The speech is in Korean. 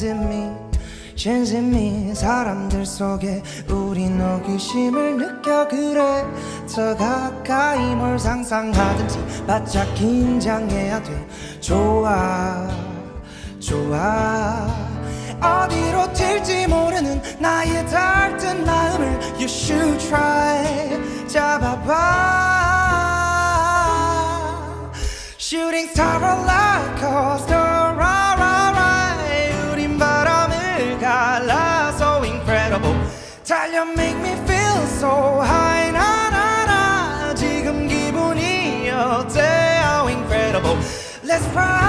in me 사람들 속에 우린 호기심을 느껴 그래 더 가까이 뭘 상상하든지 바짝 긴장해야 돼 좋아 좋아 어디로 튈지 모르는 나의 달뜬 마음을 You should try 잡아봐 Shooting star roller coaster so incredible 달려 make me feel so high 나나나 지금 기분이 어때 how incredible Let's ride